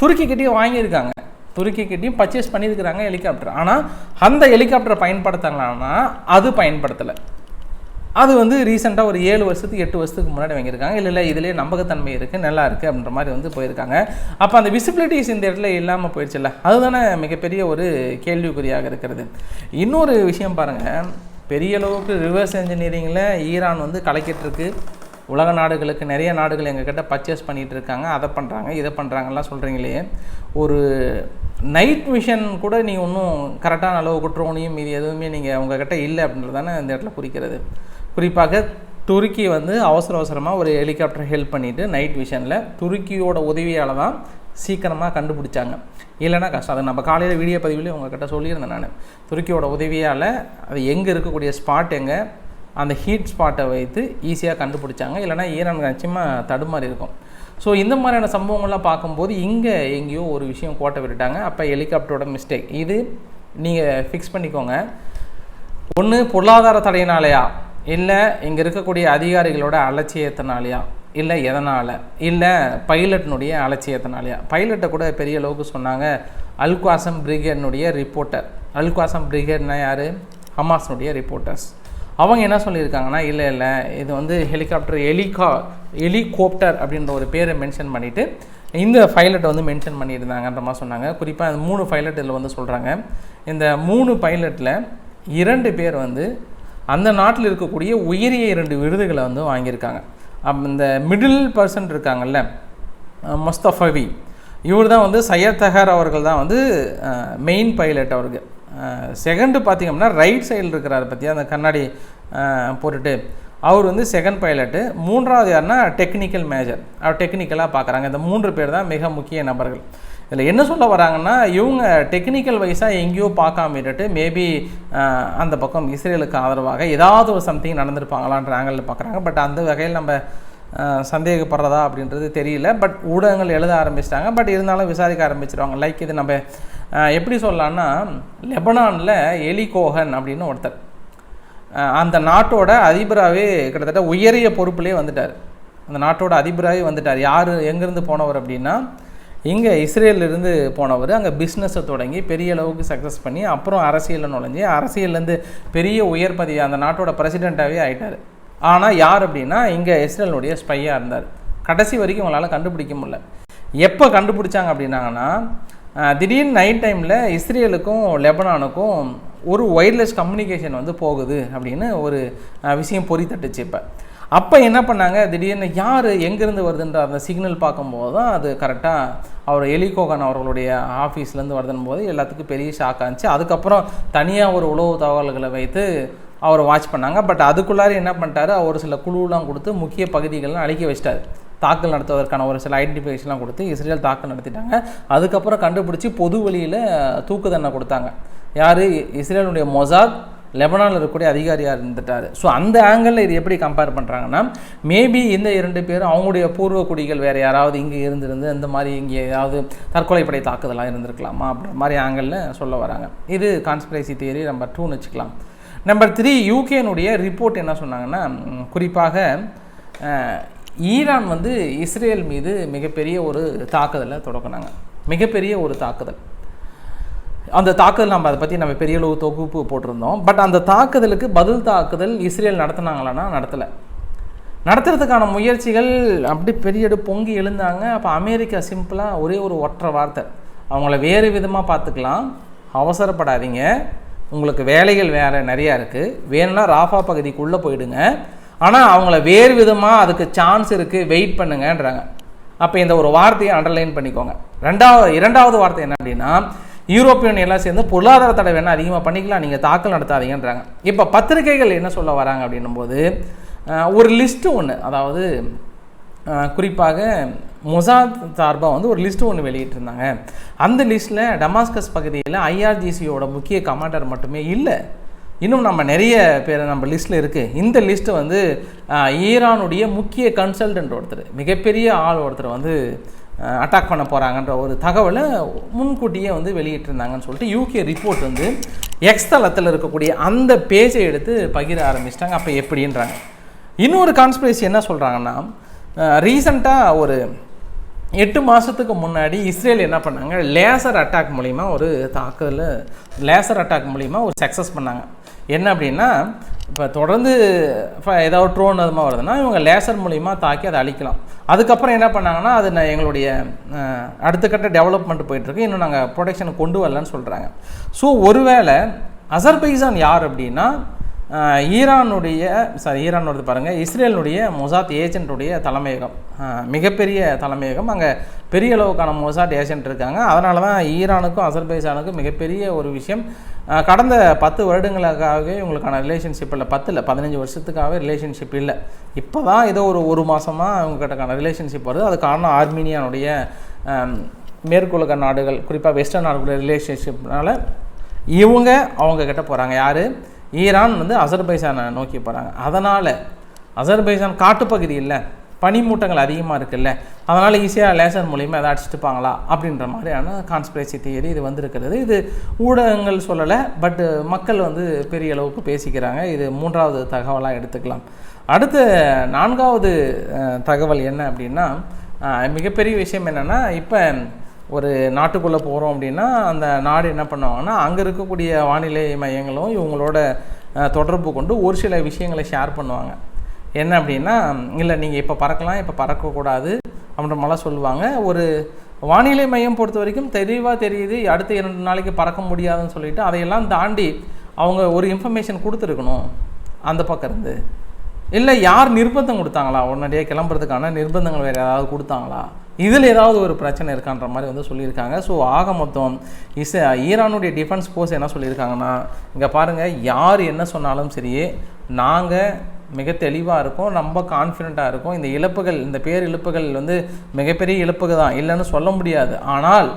துருக்கிக்கிட்டேயும் வாங்கியிருக்காங்க. துருக்கிக்கிட்டேயும் பர்ச்சேஸ் பண்ணியிருக்கிறாங்க ஹெலிகாப்டர் ஆனால் அந்த ஹெலிகாப்டரை பயன்படுத்தலாம்னா அது பயன்படுத்தலை. அது வந்து ரீசெண்டாக ஒரு ஏழு வருஷத்துக்கு எட்டு வருஷத்துக்கு முன்னாடி வாங்கியிருக்காங்க. இல்லை இல்லை இதுலேயே நம்பகத்தன்மை இருக்குது நல்லா இருக்குது அப்படின்ற மாதிரி வந்து போயிருக்காங்க. அப்போ அந்த விசிபிலிட்டிஸ் இந்த இடத்துல இல்லாமல் போயிடுச்சுல்ல அதுதானே மிகப்பெரிய ஒரு கேள்விக்குறியாக இருக்கிறது. இன்னொரு விஷயம் பாருங்கள் பெரிய அளவுக்கு ரிவர்ஸ் இன்ஜினியரிங்கில் ஈரான் வந்து கலக்கிட்டு இருக்கு உலக நாடுகளுக்கு நிறைய நாடுகள் எங்ககிட்ட பர்ச்சேஸ் பண்ணிகிட்டு இருக்காங்க. அதை பண்ணுறாங்க இதை பண்ணுறாங்கலாம் சொல்கிறீங்களே ஒரு நைட் விஷன் கூட நீங்கள் இன்னும் கரெக்டான அளவு குற்றோனையும் மீதி எதுவுமே நீங்கள் உங்ககிட்ட இல்லை அப்படின்றது தானே இந்த இடத்துல குறிக்கிறது. குறிப்பாக துருக்கி வந்து அவசர அவசரமாக ஒரு ஹெலிகாப்டர் ஹெல்ப் பண்ணிவிட்டு நைட் விஷனில் துருக்கியோட உதவியால் தான் சீக்கிரமாக கண்டுபிடிச்சாங்க. இல்லைன்னா கஷ்டம். அது நம்ம காலையில் வீடியோ பதிவுலேயே உங்ககிட்ட சொல்லியிருந்தேன் நான். துருக்கியோட உதவியால் அது எங்கே இருக்கக்கூடிய ஸ்பாட் எங்கே அந்த ஹீட் ஸ்பாட்டை வைத்து ஈஸியாக கண்டுபிடிச்சாங்க. இல்லைன்னா ஈரான் நிச்சயமாக தடுமாறி இருக்கும். ஸோ இந்த மாதிரியான சம்பவங்கள்லாம் பார்க்கும்போது இங்கே எங்கேயோ ஒரு விஷயம் கோட்டை விட்டுட்டாங்க. அப்போ ஹெலிகாப்டரோட மிஸ்டேக் இது நீங்கள் ஃபிக்ஸ் பண்ணிக்கோங்க. ஒன்று பொருளாதார தடையினாலையா? இல்லை இங்கே இருக்கக்கூடிய அதிகாரிகளோட அலட்சியத்தினாலையா? இல்லை எதனால்? இல்லை பைலட்னுடைய அலட்சியத்தினாலையா? பைலட்டை கூட பெரிய அளவுக்கு சொன்னாங்க. அல்குவாசம் பிரிகேட்னுடைய ரிப்போர்ட்டர் அல்குவாசம் பிரிகேட்னா யார்? ஹமாஸ்னுடைய ரிப்போர்ட்டர்ஸ் அவங்க என்ன சொல்லியிருக்காங்கன்னா இல்லை இல்லை இது வந்து ஹெலிகாப்டர் எலிகா ஹெலிகாப்டர் அப்படின்ற ஒரு பேரை மென்ஷன் பண்ணிவிட்டு இந்த பைலட்டை வந்து மென்ஷன் பண்ணியிருந்தாங்கன்ற மாதிரி சொன்னாங்க. குறிப்பாக அந்த மூணு பைலட் இதில் வந்து சொல்கிறாங்க இந்த மூணு பைலட்டில் இரண்டு பேர் வந்து அந்த நாட்டில் இருக்கக்கூடிய உயரிய இரண்டு விருதுகளை வந்து வாங்கியிருக்காங்க. அப்ப இந்த மிடில் பர்சன் இருக்காங்கல்ல அஹ் முஸ்தஃபவி இவர் தான் வந்து சையத் தஹர் அவர்கள் தான் வந்து மெயின் பைலட் அவருக்கு. செகண்டு அப்படின்னா ரைட் சைடில் இருக்கிறார் பற்றி அந்த கண்ணாடி போட்டுட்டு. அவர் வந்து செகண்ட் பைலட்டு மூன்றாவது யாருன்னா டெக்னிக்கல் மேஜர் அவர் டெக்னிக்கலாக பார்க்குறாங்க இந்த மூன்று பேர் தான் மிக முக்கிய நபர்கள். இதில் என்ன சொல்ல வராங்கன்னா இவங்க டெக்னிக்கல் வைஸாக எங்கேயோ பார்க்காம விட்டுட்டு மேபி அந்த பக்கம் இஸ்ரேலுக்கு ஆதரவாக ஏதாவது ஒரு சம்திங் நடந்திருப்பாங்களான்ற ஆங்கிளில் பார்க்குறாங்க பட் அந்த வகையில் நம்ம சந்தேகப்படுறதா அப்படின்றது தெரியல. பட் ஊடகங்கள் எழுத ஆரம்பிச்சிட்டாங்க. பட் இருந்தாலும் விசாரிக்க ஆரம்பிச்சிருவாங்க. லைக் இது நம்ம எப்படி சொல்லலான்னா லெபனானில் எலிகோஹன் அப்படின்னு ஒருத்தர். அந்த நாட்டோட அதிபராகவே கிட்டத்தட்ட உயரிய பொறுப்புலேயே வந்துட்டார். அந்த நாட்டோட அதிபராகவே வந்துட்டார். யார் எங்கேருந்து போனவர் அப்படின்னா இங்கே இஸ்ரேலிருந்து போனவர் அங்கே பிஸ்னஸை தொடங்கி பெரிய அளவுக்கு சக்ஸஸ் பண்ணி அப்புறம் அரசியலில் நுழைஞ்சி அரசியல்லேருந்து பெரிய உயர் பதவி அந்த நாட்டோட பிரசிடெண்ட்டாகவே ஆயிட்டார். ஆனால் யார் அப்படின்னா இங்கே இஸ்ரேலுடைய ஸ்பையாக இருந்தார். கடைசி வரைக்கும் உங்களால் கண்டுபிடிக்க முடியல. எப்போ கண்டுபிடிச்சாங்க அப்படின்னாங்கன்னா திடீர்னு நைட் டைமில் இஸ்ரேலுக்கும் லெபனானுக்கும் ஒரு ஒயர்லெஸ் கம்யூனிகேஷன் வந்து போகுது அப்படின்னு ஒரு விஷயம் பொறி தட்டுச்சு இப்போ. அப்போ என்ன பண்ணாங்க? திடீர்னு யார் எங்கேருந்து வருதுன்ற அந்த சிக்னல் பார்க்கும்போது தான் அது கரெக்டாக அவர் எலிகோகன் அவர்களுடைய ஆஃபீஸ்லேருந்து வருதுன்னு போது எல்லாத்துக்கும் பெரிய ஷாக் ஆச்சு அதுக்கப்புறம் தனியாக ஒரு உளவு தகவல்களை வைத்து அவர் வாட்ச் பண்ணாங்க. பட் அதுக்குள்ளார என்ன பண்ணிட்டாரு? அவர் சில குழுலாம் கொடுத்து முக்கிய பகுதிகள்லாம் அழிக்க வச்சிட்டாரு. தாக்கல் நடத்துவதற்கான ஒரு சில ஐடென்டிஃபிகேஷன்லாம் கொடுத்து இஸ்ரேல் தாக்கல் நடத்திட்டாங்க. அதுக்கப்புறம் கண்டுபிடிச்சி பொது வழியில் தூக்கு தண்டனை கொடுத்தாங்க. யார்? இஸ்ரேலுடைய மொசாத் லெபனானில் இருக்கக்கூடிய அதிகாரியாக இருந்துட்டார். ஸோ அந்த ஆங்கிளில் இது எப்படி கம்பேர் பண்ணுறாங்கன்னா மேபி இந்த இரண்டு பேரும் அவங்களுடைய பூர்வ குடிகள் வேறு யாராவது இங்கே இருந்திருந்து இந்த மாதிரி இங்கே ஏதாவது தற்கொலைப்படை தாக்குதலாக இருந்திருக்கலாமா அப்படின்ற மாதிரி ஆங்கிளில் சொல்ல வராங்க. இது கான்ஸ்பிரசி தியரி நம்பர் டூன்னு வச்சுக்கலாம். நம்பர் த்ரீ யூகேனுடைய ரிப்போர்ட் என்ன சொன்னாங்கன்னா குறிப்பாக ஈரான் வந்து இஸ்ரேல் மீது மிகப்பெரிய ஒரு தாக்குதலை தொடக்கினாங்க மிகப்பெரிய ஒரு தாக்குதல். அந்த தாக்குதல் நம்ம அதை பற்றி நம்ம பெரிய அளவு தொகுப்பு போட்டிருந்தோம். பட் அந்த தாக்குதலுக்கு பதில் தாக்குதல் இஸ்ரேல் நடத்தினாங்களான்னா நடத்தலை. நடத்துறதுக்கான முயற்சிகள் அப்படி பெரிய பொங்கி எழுந்தாங்க. அப்போ அமெரிக்கா சிம்பிளாக ஒரே ஒரு ஒற்றை வார்த்தை. அவங்கள வேறு விதமாக பார்த்துக்கலாம். அவசரப்படாதீங்க. உங்களுக்கு வேலைகள் வேறு நிறையா இருக்குது வேணும்னா ராஃபா பகுதிக்குள்ளே போயிடுங்க. ஆனால் அவங்கள வேறு விதமாக அதுக்கு சான்ஸ் இருக்குது வெயிட் பண்ணுங்கன்றாங்க. அப்போ இந்த ஒரு வார்த்தையை அண்டர்லைன் பண்ணிக்கோங்க. ரெண்டாவது இரண்டாவது வார்த்தை என்ன அப்படின்னா யூரோப்பியன் எல்லாம் சேர்ந்து பொருளாதார தடை வேணால் அதிகமாக பண்ணிக்கலாம் நீங்கள் தாக்கல் நடத்தாதீங்கன்றாங்க. இப்போ பத்திரிகைகள் என்ன சொல்ல வராங்க அப்படின்னும் போது ஒரு லிஸ்ட்டு ஒன்று அதாவது குறிப்பாக மொசாத் சார்பாக வந்து ஒரு லிஸ்ட்டு ஒன்று வெளியிட்டிருந்தாங்க. அந்த லிஸ்ட்டில் டமாஸ்கஸ் பகுதியில் ஐஆர்ஜிசியோட முக்கிய கமாண்டர் மட்டுமே இல்லை இன்னும் நம்ம நிறைய பேர் நம்ம லிஸ்ட்டில் இருக்குது இந்த லிஸ்ட்டு வந்து ஈரானுடைய முக்கிய கன்சல்டன்ட் ஒருத்தர் மிகப்பெரிய ஆள் ஒருத்தர் வந்து அட்டாக் பண்ண போகிறாங்கன்ற ஒரு தகவலை முன்கூட்டியே வந்து வெளியிட்டிருந்தாங்கன்னு சொல்லிட்டு யூகே ரிப்போர்ட் வந்து எக்ஸ் தளத்தில் இருக்கக்கூடிய அந்த பேஜை எடுத்து பகிர ஆரம்பிச்சிட்டாங்க. அப்போ எப்படின்றாங்க. இன்னொரு கான்ஸ்பிரசி என்ன சொல்கிறாங்கன்னா ரீசண்டாக ஒரு எட்டு மாதத்துக்கு முன்னாடி இஸ்ரேல் என்ன பண்ணாங்க லேசர் அட்டாக் மூலிமா ஒரு தாக்குதல் லேசர் அட்டாக் மூலிமா ஒரு சக்ஸஸ் பண்ணாங்க. என்ன அப்படின்னா இப்போ தொடர்ந்து இப்போ ஏதாவது ட்ரோன் அது மாதிரி வருதுன்னா இவங்க லேசர் மூலிமா தாக்கி அதை அழிக்கலாம். அதுக்கப்புறம் என்ன பண்ணாங்கன்னா அது நான் எங்களுடைய அடுத்தக்கட்ட அடுத்த கட்ட டெவலப்மெண்ட் போயிட்டுருக்கு. இன்னும் நாங்கள் ப்ரொடெக்ஷன் கொண்டு வரலன்னு சொல்கிறாங்க ஸோ ஒருவேளை அசர்பைசான் யார் அப்படின்னா ஈரானுடைய சாரி ஈரானோடது பாருங்கள் இஸ்ரேலுடைய மொசாத் ஏஜென்ட்டுடைய தலைமையகம். மிகப்பெரிய தலைமையகம். அங்கே பெரிய அளவுக்கான மொசாட் ஏஜென்ட் இருக்காங்க. அதனால தான் ஈரானுக்கும் அசர்பைசானுக்கும் மிகப்பெரிய ஒரு விஷயம். கடந்த பத்து வருடங்களுக்காகவே இவங்களுக்கான ரிலேஷன்ஷிப் இல்லை. பத்து இல்லை பதினஞ்சு வருஷத்துக்காகவே ரிலேஷன்ஷிப் இல்லை. இப்போ தான் ஏதோ ஒரு ஒரு மாதமாக இவங்ககிட்டக்கான ரிலேஷன்ஷிப் வருது. அது காரணம் ஆர்மீனியானுடைய மேற்குலக நாடுகள் குறிப்பாக வெஸ்டர்ன் நாடுகளுடைய ரிலேஷன்ஷிப்னால இவங்க அவங்கக்கிட்ட போகிறாங்க யார்? ஈரான் வந்து அசர்பைசானை நோக்கி போகிறாங்க அதனால் அசர்பைசான் காட்டுப்பகுதி இல்லை பனிமூட்டங்கள் அதிகமாக இருக்குல்ல அதனால் ஈஸியாக லேசர் மூலியமாக எதாவது அடிச்சுட்டுப்பாங்களா அப்படின்ற மாதிரியான கான்ஸ்பிரசி தியரி இது வந்திருக்கிறது. இது ஊடகங்கள் சொல்லலை பட்டு மக்கள் வந்து பெரிய அளவுக்கு பேசிக்கிறாங்க. இது மூன்றாவது தகவலாக எடுத்துக்கலாம். அடுத்த நான்காவது தகவல் என்ன அப்படின்னா மிகப்பெரிய விஷயம் என்னென்னா இப்போ ஒரு நாட்டுக்குள்ளே போகிறோம் அப்படின்னா அந்த நாடு என்ன பண்ணுவாங்கன்னா அங்கே இருக்கக்கூடிய வானிலை மையங்களும் இவங்களோட தொடர்பு கொண்டு ஒரு சில விஷயங்களை ஷேர் பண்ணுவாங்க. என்ன அப்படின்னா இல்லை நீங்கள் இப்போ பறக்கலாம் இப்போ பறக்கக்கூடாது அப்படின்ற மாதிரிலாம் சொல்லுவாங்க. ஒரு வானிலை மையம் பொறுத்த வரைக்கும் தெளிவாக தெரியுது அடுத்த இரண்டு நாளைக்கு பறக்க முடியாதுன்னு சொல்லிட்டு அதையெல்லாம் தாண்டி அவங்க ஒரு இன்ஃபர்மேஷன் கொடுத்துருக்கணும் அந்த பக்கம் இருந்து. இல்லை யார் நிர்பந்தம் கொடுத்தாங்களா? உடனடியாக கிளம்புறதுக்கான நிர்பந்தங்கள் வேறு ஏதாவது கொடுத்தாங்களா? இதில் ஏதாவது ஒரு பிரச்சனை இருக்கான்ற மாதிரி வந்து சொல்லியிருக்காங்க. ஸோ ஆக மொத்தம் இஸ் ஈரானுடைய டிஃபென்ஸ் ஃபோர்ஸ் என்ன சொல்லியிருக்காங்கன்னா இங்கே பாருங்கள் யார் என்ன சொன்னாலும் சரி நாங்கள் மிக தெளிவாக இருக்கோம் ரொம்ப கான்ஃபிடெண்ட்டாக இருக்கும். இந்த இழப்புகள் இந்த பேர் இழப்புகள் வந்து மிகப்பெரிய இழப்புகள் தான் இல்லைன்னு சொல்ல முடியாது. ஆனால்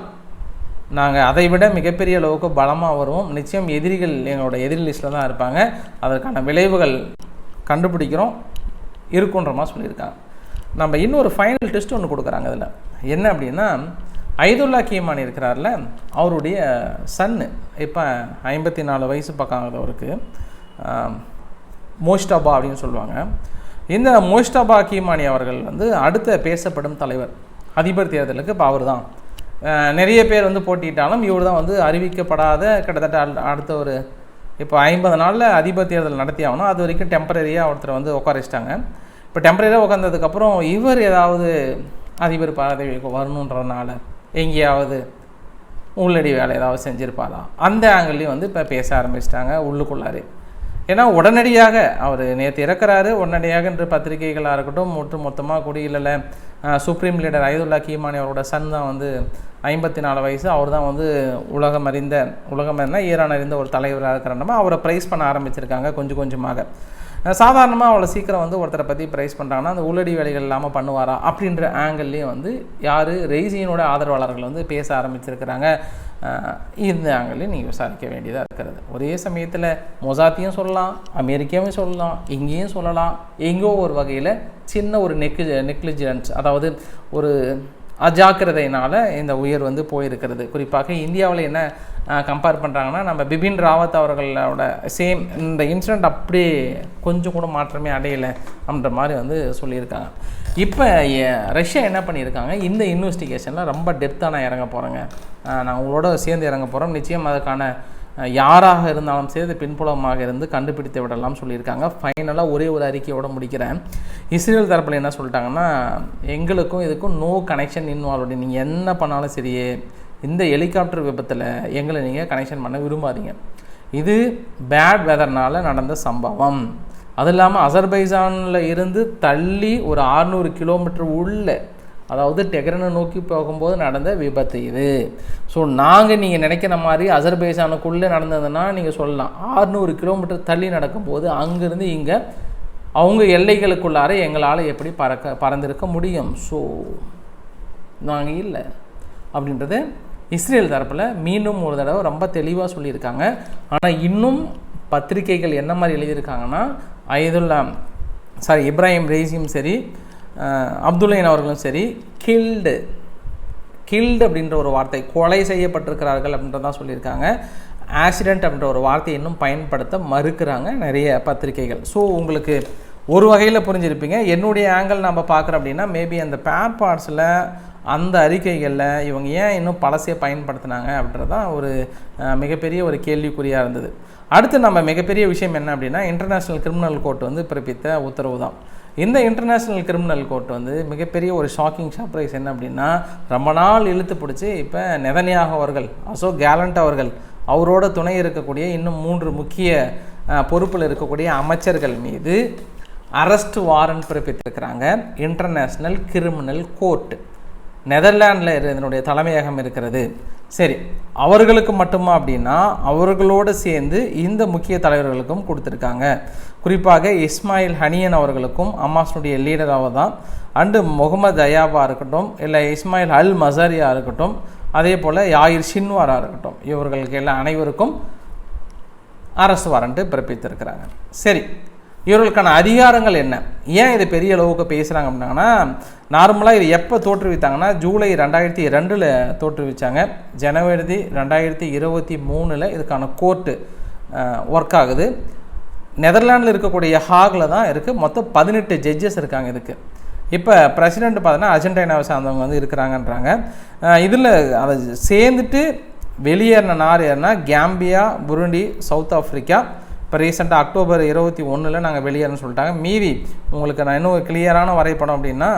நாங்கள் அதை விட மிகப்பெரிய அளவுக்கு பலமாக வருவோம். நிச்சயம் எதிரிகள் எங்களோட எதிரி லிஸ்ட்டில் தான் இருப்பாங்க. அதற்கான விளைவுகள் கண்டுபிடிக்கிறோம். இருக்குன்ற மாதிரி சொல்லியிருக்காங்க. நம்ம இன்னொரு ஃபைனல் டெஸ்ட் ஒன்று கொடுக்குறாங்க அதில். என்ன அப்படின்னா ஐதுல்லா கீமான் இருக்கிறார்ல அவருடைய சன்னு இப்போ ஐம்பத்தி நாலு வயசு பக்கம் அவருக்கு மோஸ்டபா அப்படின்னு சொல்லுவாங்க. இந்த மோஸ்டபா கீமானி அவர்கள் வந்து அடுத்த பேசப்படும் தலைவர் அதிபர் தேர்தலுக்கு இப்போ அவர் தான் நிறைய பேர் வந்து போட்டியிட்டாலும் இவர் தான் வந்து அறிவிக்கப்படாத கிட்டத்தட்ட அடுத்த ஒரு இப்போ ஐம்பது நாளில் அதிபர் தேர்தல் நடத்தி ஆகணும் அது வரைக்கும் டெம்பரரியாக ஒருத்தர் வந்து உட்கார வச்சிட்டாங்க. இப்போ டெம்பரரியாக உட்காந்ததுக்கப்புறம் இவர் ஏதாவது அதிபர் பதவிக்கு வரணுன்றதுனால எங்கேயாவது உள்ளடி வேலை ஏதாவது செஞ்சுருப்பாரா? அந்த ஆங்கிள்லேயும் வந்து இப்போ பேச ஆரம்பிச்சிட்டாங்க உள்ளுக்குள்ளாரே. ஏன்னா உடனடியாக அவர் நேற்று இறக்குறாரு. உடனடியாக என்று பத்திரிகைகளாக இருக்கட்டும் ஒட்டு மொத்தமாக குடியில்ல சுப்ரீம் லீடர் ஐதுல்லா கீமானி அவரோட சன் தான் வந்து ஐம்பத்தி நாலு வயசு. அவர் தான் வந்து உலகம் அறிந்த உலகம் அறிந்த ஈரான் அறிந்த ஒரு தலைவராக இருக்கிறனமா அவரை ப்ரைஸ் பண்ண ஆரம்பிச்சிருக்காங்க கொஞ்சம் கொஞ்சமாக. சாதாரணமாக அவ்வளோ சீக்கிரம் வந்து ஒருத்தரை பற்றி ப்ரைஸ் பண்ணுறாங்கன்னா அந்த உள்ளடி வேலைகள் இல்லாமல் பண்ணுவாரா அப்படின்ற ஆங்கிள்லேயும் வந்து யார் ரெய்சியனோட ஆதரவாளர்கள் வந்து பேச ஆரம்பிச்சிருக்கிறாங்க. இந்த ஆங்கிளையும் நீங்கள் விசாரிக்க வேண்டியதாக இருக்கிறது. ஒரே சமயத்தில் மொசாத்தியும் சொல்லலாம் அமெரிக்காவையும் சொல்லலாம் இங்கேயும் சொல்லலாம். எங்கோ ஒரு வகையில் சின்ன ஒரு நெக்லி நெக்லிஜென்ஸ் அதாவது ஒரு அஜாக்கிரதையினால் இந்த உயர் வந்து போயிருக்கிறது. குறிப்பாக இந்தியாவில் என்ன கம்பேர் பண்ணுறாங்கன்னா நம்ம பிபின் ராவத் அவர்களோட சேம் இந்த இன்சிடெண்ட் அப்படியே கொஞ்சம் கூட மாற்றமே அடையலை அப்படின்ற மாதிரி வந்து சொல்லியிருக்காங்க. இப்போ ரஷ்யா என்ன பண்ணியிருக்காங்க? இந்த இன்வெஸ்டிகேஷனில் ரொம்ப டெப்த்தாக நான் இறங்க போகிறேங்க நான் உங்களோட சேர்ந்து இறங்க போகிறோம் நிச்சயம் அதுக்கான யாராக இருந்தாலும் சரி அது பின்புலமாக இருந்து கண்டுபிடித்து விடலாம் சொல்லியிருக்காங்க. ஃபைனலாக ஒரே ஒரு அறிக்கையோட முடிக்கிறேன். இஸ்ரேல் தரப்பில் என்ன சொல்லிட்டாங்கன்னா எங்களுக்கும் இதுக்கும் நோ கனெக்ஷன் இன்வால்வ் நீங்கள் என்ன பண்ணாலும் சரியே இந்த ஹெலிகாப்டர் விபத்தில் எங்களை நீங்கள் கனெக்ஷன் பண்ண விரும்பாதீங்க. இது பேட் வெதர்னால் நடந்த சம்பவம். அது இல்லாமல் அசர்பைஜானில் இருந்து தள்ளி ஒரு 600 கிலோமீட்டர் உள்ள அதாவது டெகரனை நோக்கி போகும்போது நடந்த விபத்து இது. ஸோ நாங்கள் நீங்கள் நினைக்கிற மாதிரி அசர்பைஜானுக்குள்ளே நடந்ததுன்னா நீங்கள் சொல்லலாம். 600 கிலோமீட்டர் தள்ளி நடக்கும்போது அங்கேருந்து இங்கே அவங்க எல்லைகளுக்குள்ளார எங்களால் எப்படி பறக்க பறந்திருக்க முடியும். ஸோ நாங்கள் இல்லை. அப்படின்றது இஸ்ரேல் தரப்பில் மீண்டும் ஒரு தடவை ரொம்ப தெளிவாக சொல்லியிருக்காங்க. ஆனால் இன்னும் பத்திரிகைகள் என்ன மாதிரி எழுதியிருக்காங்கன்னா ஐதுல்லா சாரி இப்ராஹிம் ரெய்ஸியும் சரி அப்துல்லைன் அவர்களும் சரி கில்டு கில்டு அப்படின்ற ஒரு வார்த்தை கொலை செய்யப்பட்டிருக்கிறார்கள் அப்படின்றதான் சொல்லியிருக்காங்க. ஆக்சிடெண்ட் அப்படின்ற ஒரு வார்த்தையை இன்னும் பயன்படுத்த மறுக்கிறாங்க நிறைய பத்திரிகைகள். ஸோ உங்களுக்கு ஒரு வகையில் புரிஞ்சிருப்பீங்க. என்னுடைய ஆங்கிள் நம்ம பார்க்குறோம் அப்படின்னா மேபி அந்த பேர் பார்ட்ஸில் அந்த அறிக்கைகளில் இவங்க ஏன் இன்னும் பழசையை பயன்படுத்தினாங்க அப்படின்றது தான் ஒரு மிகப்பெரிய ஒரு கேள்விக்குறியாக இருந்தது. அடுத்து நம்ம மிகப்பெரிய விஷயம் என்ன அப்படின்னா இன்டர்நேஷ்னல் கிரிமினல் கோர்ட் வந்து பிறப்பித்த உத்தரவு தான். இந்த இன்டர்நேஷ்னல் கிரிமினல் கோர்ட் வந்து மிகப்பெரிய ஒரு ஷாக்கிங் சர்ப்ரைஸ் என்ன அப்படின்னா ரொம்ப நாள் இழுத்து பிடிச்சி இப்போ நெதனியாக அவர்கள் அசோக் கேலண்ட் அவர்கள் அவரோட துணை இருக்கக்கூடிய இன்னும் மூன்று முக்கிய பொறுப்பில் இருக்கக்கூடிய அமைச்சர்கள் மீது அரெஸ்ட் வாரண்ட் பிறப்பித்திருக்கிறாங்க. இன்டர்நேஷ்னல் கிரிமினல் கோர்ட் நெதர்லாண்டில் இதனுடைய தலைமையகம் இருக்கிறது. சரி அவர்களுக்கு மட்டுமா அப்படின்னா அவர்களோடு சேர்ந்து இந்த முக்கிய தலைவர்களுக்கும் கொடுத்துருக்காங்க. குறிப்பாக இஸ்மாயில் ஹனியன் அவர்களுக்கும் அம்மாஸினுடைய லீடராக தான் அண்டு முகமது அயாபா இருக்கட்டும் இல்லை இஸ்மாயில் அல் மசாரியா இருக்கட்டும் அதே போல் யாயிர் ஷின்வாரா இருக்கட்டும் இவர்களுக்கு எல்லாம் அனைவருக்கும் அரசு வாரண்ட்டு பிறப்பித்திருக்கிறாங்க. சரி இவர்களுக்கான அதிகாரங்கள் என்ன? ஏன் இது பெரிய அளவுக்கு பேசுகிறாங்க அப்படின்னா நார்மலாக இது எப்போ தோற்றுவித்தாங்கன்னா ஜூலை ரெண்டாயிரத்தி ரெண்டில் தோற்றுவிச்சாங்க. ஜனவரி ரெண்டாயிரத்தி இருபத்தி மூணில் இதுக்கான கோர்ட்டு ஒர்க் ஆகுது. நெதர்லாண்டில் இருக்கக்கூடிய ஹாகில் தான் இருக்குது மொத்தம் பதினெட்டு ஜட்ஜஸ் இருக்காங்க இதுக்கு. இப்போ பிரசிடெண்ட் பார்த்தோன்னா அர்ஜென்டினாவை சார்ந்தவங்க வந்து இருக்கிறாங்கன்றாங்க. இதில் அதை சேர்ந்துட்டு வெளியேறின நார் யாருன்னா கேம்பியா புருண்டி சவுத் ஆஃப்ரிக்கா இப்போ ரீசெண்டாக அக்டோபர் இருபத்தி ஒன்றில் நாங்கள் வெளியேறன்னு சொல்லிட்டாங்க. மீதி உங்களுக்கு நான் இன்னும் கிளியரான வரைபடம் அப்படின்னா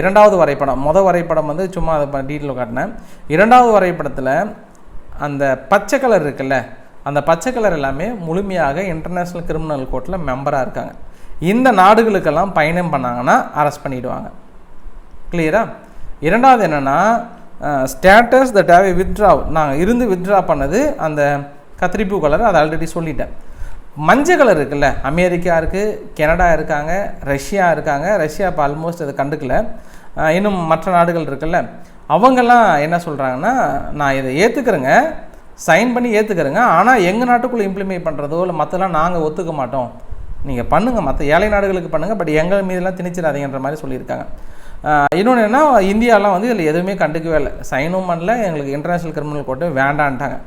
இரண்டாவது வரைபடம். மொதல் வரைபடம் வந்து சும்மா அதை டீட்டெயில் காட்டினேன். இரண்டாவது வரைபடத்தில் அந்த பச்சை கலர் இருக்குல்ல அந்த பச்சை கலர் எல்லாமே முழுமையாக இன்டர்நேஷ்னல் கிரிமினல் கோர்ட்டில் மெம்பராக இருக்காங்க. இந்த நாடுகளுக்கெல்லாம் பயணம் பண்ணாங்கன்னா அரெஸ்ட் பண்ணிடுவாங்க. கிளியரா இரண்டாவது என்னென்னா ஸ்டேட்டஸ் தட் ஹேவ் வித்ட்ரா நாங்கள் இருந்து வித்ட்ரா பண்ணது அந்த கத்திரிப்பூ கலர் அதை ஆல்ரெடி சொல்லிட்டேன். மஞ்சள் கலர் இருக்குல்ல அமெரிக்கா இருக்குது கனடா இருக்காங்க ரஷ்யா இருக்காங்க ரஷ்யா இப்போ ஆல்மோஸ்ட் அதை கண்டுக்கல. இன்னும் மற்ற நாடுகள் இருக்குல்ல அவங்கெல்லாம் என்ன சொல்கிறாங்கன்னா நான் இதை ஏற்றுக்கிறேங்க சைன் பண்ணி ஏற்றுக்கிறேங்க ஆனால் எங்கள் நாட்டுக்குள்ளே இம்ப்ளிமெண்ட் பண்ணுறதோ இல்லை மற்றலாம் நாங்கள் ஒத்துக்க மாட்டோம். நீங்கள் பண்ணுங்கள் மற்ற ஏழை நாடுகளுக்கு பண்ணுங்கள் பட் எங்கள் மீதெல்லாம் திணிச்சிடாதீங்கன்ற மாதிரி சொல்லியிருக்காங்க. இன்னொன்று என்ன இந்தியாலாம் வந்து இதில் எதுவுமே கண்டுக்கவே இல்லை. சைனும் பண்ணல எங்களுக்கு இன்டர்நேஷ்னல் கிரிமினல் கோர்ட்டு வேண்டான்ட்டாங்க.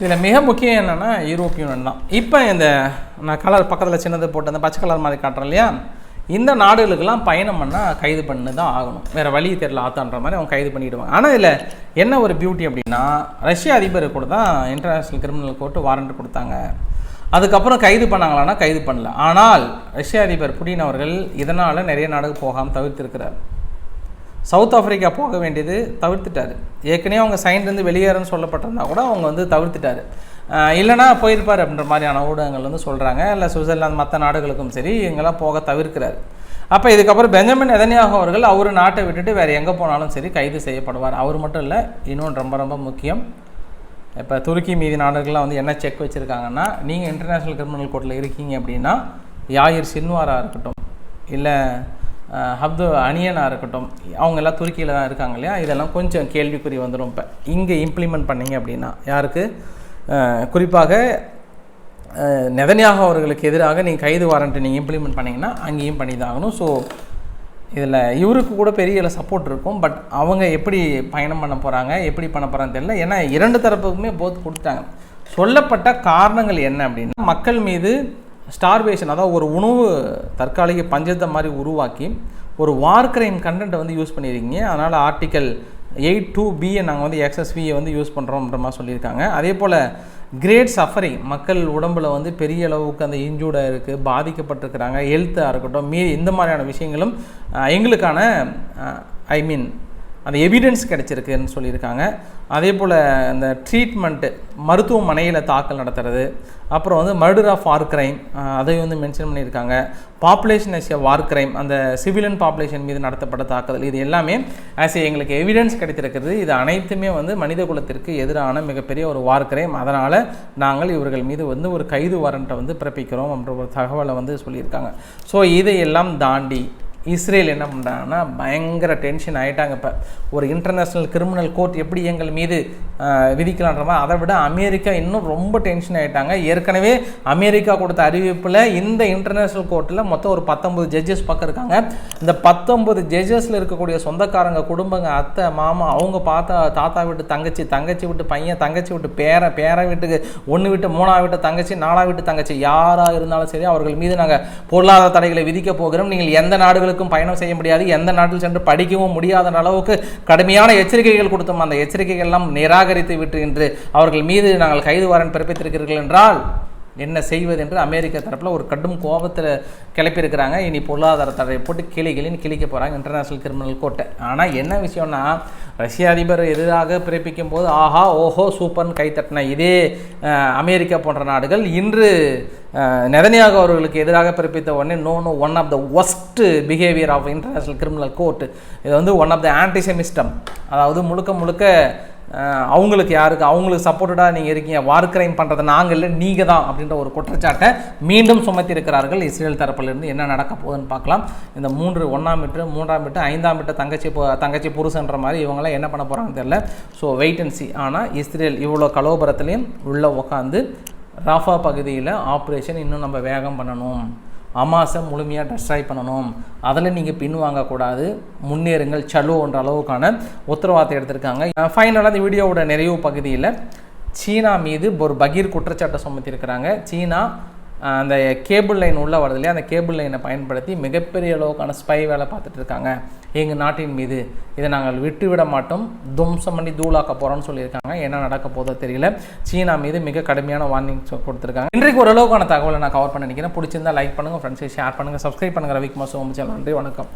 இதில் மிக முக்கியம் என்னென்னா யூரோப்பியன் யூனியன் தான். இப்போ இந்த நான் கலர் பக்கத்தில் சின்னது போட்டு அந்த பச்சை கலர் மாதிரி காட்டுறேன் இல்லையா? இந்த நாடுகளுக்கெல்லாம் பயணம் பண்ணால் கைது பண்ணி தான் ஆகணும். வேறு வழி தெரியல ஆத்தான்ற மாதிரி அவங்க கைது பண்ணிடுவாங்க. ஆனால் இதில் என்ன ஒரு பியூட்டி அப்படின்னா ரஷ்ய அதிபர் கூட தான் இன்டர்நேஷ்னல் கிரிமினல் கோர்ட்டு வாரண்ட் கொடுத்தாங்க. அதுக்கப்புறம் கைது பண்ணாங்களான்னா கைது பண்ணல. ஆனால் ரஷ்ய அதிபர் புடின் அவர்கள் இதனால் நிறைய நாடுக்கு போகாமல் தவிர்த்திருக்கிறார். சவுத் ஆஃப்ரிக்கா போக வேண்டியது தவிர்த்துட்டார். ஏற்கனவே அவங்க சைன்லேருந்து வெளியேறன்னு சொல்லப்பட்டிருந்தா கூட அவங்க வந்து தவிர்த்துட்டார். இல்லைனா போயிருப்பார் அப்படின்ற மாதிரியான ஊடகங்கள் வந்து சொல்கிறாங்க இல்லை சுவிட்சர்லாந்து மற்ற நாடுகளுக்கும் சரி இவங்கெல்லாம் போக தவிர்க்கிறார். அப்போ இதுக்கப்புறம் பெஞ்சமின் எதனியாக அவர்கள் அவர் நாட்டை விட்டுட்டு வேறு எங்கே போனாலும் சரி கைது செய்யப்படுவார். அவர் மட்டும் இல்லை இன்னொன்று ரொம்ப ரொம்ப முக்கியம். இப்போ துருக்கி மீதி நாடுகள்லாம் வந்து என்ன செக் வச்சுருக்காங்கன்னா நீங்கள் இன்டர்நேஷ்னல் கிரிமினல் கோர்ட்டில் இருக்கீங்க அப்படின்னா யாயிர் சின்வாராக இருக்கட்டும் இல்லை ஹப்து அனியனாக இருக்கட்டும் அவங்க எல்லாம் துருக்கியில் தான் இருக்காங்க இல்லையா? இதெல்லாம் கொஞ்சம் கேள்விக்குறி வந்துடும் இப்போ. இங்கே இம்ப்ளிமெண்ட் பண்ணீங்க அப்படின்னா யாருக்கு? குறிப்பாக நெதன்யாக அவர்களுக்கு எதிராக நீங்கள் கைது வாரண்ட்டு நீங்கள் இம்ப்ளிமெண்ட் பண்ணிங்கன்னா அங்கேயும் பண்ணி தான் ஆகணும் ஸோ இதில் இவருக்கு கூட பெரிய சப்போர்ட் இருக்கும். பட் அவங்க எப்படி பயணம் பண்ண போகிறாங்க எப்படி பண்ண போகிறாங்கன்னு தெரியல. ஏன்னா இரண்டு தரப்புக்குமே போத் கொடுத்தாங்க சொல்லப்பட்ட காரணங்கள் என்ன அப்படின்னா மக்கள் மீது ஸ்டார்வேஷன் அதாவது ஒரு உணவு தற்காலிக பஞ்சத்தை மாதிரி உருவாக்கி ஒரு வார் கிரைம் கண்டென்ட்டை வந்து யூஸ் பண்ணியிருக்கீங்க. அதனால் ஆர்டிக்கல் எயிட் டூ பியை நாங்கள் வந்து எக்ஸ்எஸ்வியை வந்து யூஸ் பண்ணுறோம்ன்ற மாதிரி சொல்லியிருக்காங்க. அதே போல் கிரேட் சஃபரிங் மக்கள் உடம்பில் வந்து பெரிய அளவுக்கு அந்த இன்ஜூர்டாக இருக்குது பாதிக்கப்பட்டிருக்கிறாங்க ஹெல்த்தாக இருக்கட்டும் மீ இந்த மாதிரியான விஷயங்களும் எங்களுக்கான ஐ மீன் அந்த எவிடன்ஸ் கிடைச்சிருக்குன்னு சொல்லியிருக்காங்க. அதே போல் அந்த ட்ரீட்மெண்ட்டு மருத்துவமனையில் தாக்கல் நடத்துறது அப்புறம் வந்து மர்டர் ஆஃப் வார் கிரைம் அதையும் வந்து மென்ஷன் பண்ணியிருக்காங்க. Population as a war crime அந்த சிவிலியன் பாப்புலேஷன் மீது நடத்தப்பட்ட தாக்குதல் இது எல்லாமே ஆஸ் எங்களுக்கு எவிடன்ஸ் கிடைத்திருக்கிறது. இது அனைத்துமே வந்து மனித குலத்திற்கு எதிரான மிகப்பெரிய ஒரு வார் கிரைம் அதனால் நாங்கள் இவர்கள் மீது வந்து ஒரு கைது வாரண்ட்டை வந்து பிறப்பிக்கிறோம் அப்படின்ற ஒரு தகவலை வந்து சொல்லியிருக்காங்க. ஸோ இதையெல்லாம் தாண்டி இஸ்ரேல் என்ன பண்ணுறாங்கன்னா பயங்கர டென்ஷன் ஆகிட்டாங்க இப்போ. ஒரு இன்டர்நேஷ்னல் கிரிமினல் கோர்ட் எப்படி எங்கள் மீது விதிக்கலான்றமா அதை விட அமெரிக்கா இன்னும் ரொம்ப டென்ஷன் ஆகிட்டாங்க ஏற்கனவே அமெரிக்கா கொடுத்த அறிவிப்பில் இந்த இன்டர்நேஷ்னல் கோர்ட்டில் மொத்தம் ஒரு பத்தொம்பது ஜட்ஜஸ் பக்கம் இருக்காங்க. இந்த பத்தொம்பது ஜட்ஜஸில் இருக்கக்கூடிய சொந்தக்காரங்க குடும்பங்க அத்தை மாமா அவங்க பார்த்தா தாத்தா விட்டு தங்கச்சி தங்கச்சி விட்டு பையன் தங்கச்சி விட்டு பேர பேர வீட்டுக்கு ஒன்று விட்டு மூணா விட்டு தங்கச்சி நாலா விட்டு தங்கச்சி யாராக இருந்தாலும் சரி அவர்கள் மீது நாங்கள் பொருளாதார தடைகளை விதிக்க போகிறோம். நீங்கள் எந்த நாடுகளுக்கு நாடுகளுக்கும் பயணம் செய்ய முடியாது எந்த நாட்டில் சென்று படிக்கவும் முடியாத அளவுக்கு கடுமையான எச்சரிக்கைகள் கொடுத்தோம் அந்த எச்சரிக்கைகள் எல்லாம் நிராகரித்து விட்டு இன்று அவர்கள் மீது நாங்கள் கைது வாரன் பிறப்பித்திருக்கிறீர்கள் என்றால் என்ன செய்வது என்று அமெரிக்க தரப்பில் ஒரு கடும் கோபத்தில் கிளப்பியிருக்கிறாங்க. இனி பொருளாதார தடை போட்டு கிளி கிளிக்க கிழிக்க போகிறாங்க இன்டர்நேஷனல் கிரிமினல் கோர்ட்டை ஆனால் என்ன விஷயம்னா ரஷ்ய அதிபர் எதிராக பிறப்பிக்கும் போது ஆஹா ஓஹோ சூப்பர்னு கைத்தட்டின இதே அமெரிக்கா போன்ற நாடுகள் இன்று நெதனியாக அவர்களுக்கு எதிராக பிறப்பித்த உடனே no no one of the worst behaviour of international criminal court இது வந்து ஒன் ஆஃப் த ஆன்டிசெமிஸ்டம் அதாவது முழுக்க முழுக்க அவங்களுக்கு யாருக்கு? அவங்களுக்கு சப்போர்ட்டடாக நீங்கள் இருக்கீங்க. வார் கிரைம் பண்ணுறது நாங்கள் இல்லை நீங்கள் தான் அப்படின்ற ஒரு குற்றச்சாட்டை மீண்டும் சுமத்தி இருக்கிறார்கள் இஸ்ரேல் தரப்பிலிருந்து என்ன நடக்க போகுதுன்னு பார்க்கலாம். இந்த மூன்று ஒன்றாம் மீட்டர் மூன்றாம் மீட்டர் ஐந்தாம் மீட்டர் தங்கச்சி தங்கச்சி புருஷன்ற மாதிரி இவங்களாம் என்ன பண்ண போகிறாங்கன்னு தெரியல. ஸோ வெயிட் அண்ட் சி ஆனால் இஸ்ரேல் இவ்வளோ கலோபரத்துலேயும் உள்ளே உட்காந்து ராஃபா பகுதியில் ஆப்ரேஷன் இன்னும் நம்ம வேகம் பண்ணணும். அமாசை முழுமையாக டெஸ்ட்ராய் பண்ணணும். அதில் நீங்கள் பின் வாங்கக்கூடாது. முன்னேறுங்கள். சலுன்ற அளவுக்கான உத்தரவாதத்தை எடுத்திருக்காங்க. ஃபைனலாக இந்த வீடியோவோட நிறைவு பகுதியில் சீனா மீது ஒரு பகீர் குற்றச்சாட்டை சுமத்தியிருக்கிறாங்க. சீனா அந்த கேபிள் லைன் உள்ள வருது இல்லையா? அந்த கேபிள் லைனை பயன்படுத்தி மிகப்பெரிய அளவுக்கான ஸ்பை வேலை பார்த்துட்டு இருக்காங்க. எங்கள் நாட்டின் மீது. இதை நாங்கள் விட்டு விட மாட்டோம். தும்சம் பண்ணி தூளாக்க போகிறோம்னு சொல்லியிருக்காங்க. என்ன நடக்க போதோ தெரியல. சீனா மீது மிக கடுமையான வார்னிங் கொடுத்துருக்காங்க. இன்றைக்கு ஓரளவுக்கான தகவலை நான் கவர் பண்ண நினைக்கிறேன். பிடிச்சிருந்தா லைக் பண்ணுங்கள் ஃப்ரெண்ட்ஸை ஷேர் பண்ணுங்கள் சப்ஸ்கிரைப் பண்ணுங்கள் ரவிக்குமார் சோமச்சல் நன்றி வணக்கம்.